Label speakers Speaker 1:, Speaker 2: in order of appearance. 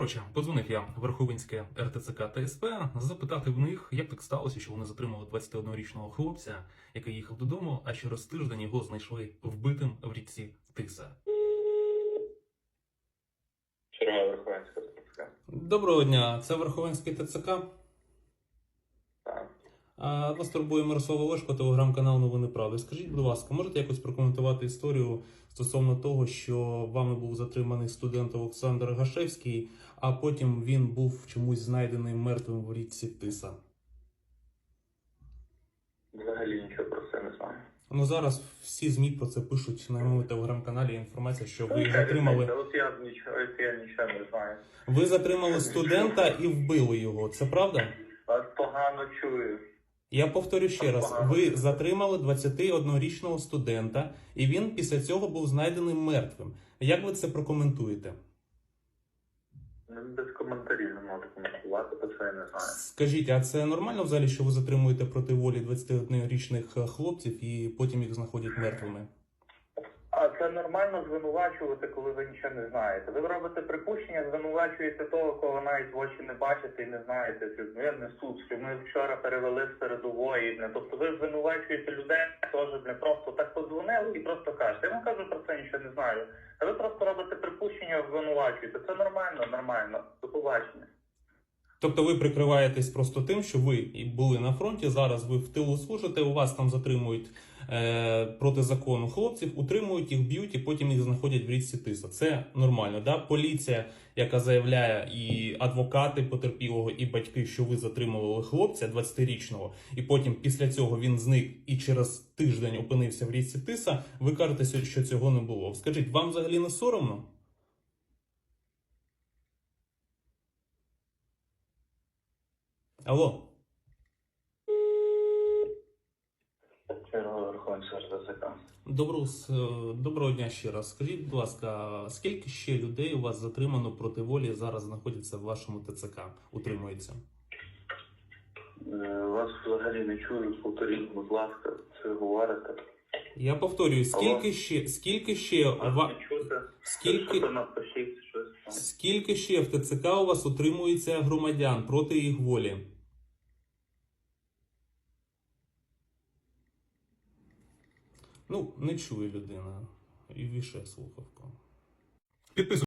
Speaker 1: Коротше, подзвонив я в Верховинське РТЦК та СП запитати в них, як так сталося, що вони затримали 21-річного хлопця, який їхав додому, а через тиждень його знайшли вбитим в річці Тиса.
Speaker 2: Черга Верховенська ТЦК.
Speaker 1: Доброго дня, це Верховинське ТЦК. Вас турбує Мирослава Лешко, телеграм-канал Новини Правди. Скажіть, будь ласка, можете якось прокоментувати історію стосовно того, що вами був затриманий студент Олександр Гашевський, а потім він був чомусь знайдений мертвим в річці Тиса?
Speaker 2: Взагалі нічого про це не знаю.
Speaker 1: Ну зараз всі ЗМІ про це пишуть на моєму телеграм-каналі. Інформація, що ви
Speaker 2: Яка
Speaker 1: затримали.
Speaker 2: От я нічого, я нічого не знаю.
Speaker 1: Ви затримали студента і вбили його. Це правда?
Speaker 2: Вас погано чую.
Speaker 1: Я повторю ще раз: ви затримали 21-річного студента, і він після цього був знайдений мертвим. Як ви це прокоментуєте?
Speaker 2: Без коментарів не можу коментувати, бо це я не знаю.
Speaker 1: Скажіть, а це нормально взагалі, що ви затримуєте проти волі 21-річних хлопців і потім їх знаходять мертвими?
Speaker 2: А це нормально звинувачувати, коли ви нічого не знаєте. Ви робите припущення, звинувачуєте того, кого навіть в очі не бачите і не знаєте. Ну, я не суд, що ми вчора перевели з передової. Тобто ви звинувачуєте людей теж не просто так подзвонили і просто кажете. Я вам кажу про це нічого не знаю. А ви просто робите припущення, звинувачуєте. Це нормально, нормально. До побачення.
Speaker 1: Тобто ви прикриваєтесь просто тим, що ви і були на фронті, зараз ви в тилу служите, у вас там затримують проти закону хлопців, утримують їх, б'ють і потім їх знаходять в річці Тиса. Це нормально. Да? Поліція, яка заявляє, і адвокати потерпілого, і батьки, що ви затримували хлопця 20-річного, і потім після цього він зник і через тиждень опинився в річці Тиса. Ви кажете, що цього не було. Скажіть, вам взагалі не соромно? Алло.
Speaker 2: Верховенська ТЦК.
Speaker 1: Доброго, доброго дня ще раз. Скажіть, будь ласка, скільки ще людей у вас затримано проти волі зараз знаходяться в вашому ТЦК? Утримується?
Speaker 2: Е, Вас взагалі не чую, повторіть, будь ласка, це говорите.
Speaker 1: Я повторюю, скільки
Speaker 2: Алло.
Speaker 1: ще, скільки ще ва... скільки, скільки ще в ТЦК у вас утримується громадян проти їх волі? Ну, не чує людина. І вішає слухавку. Підписуйтесь.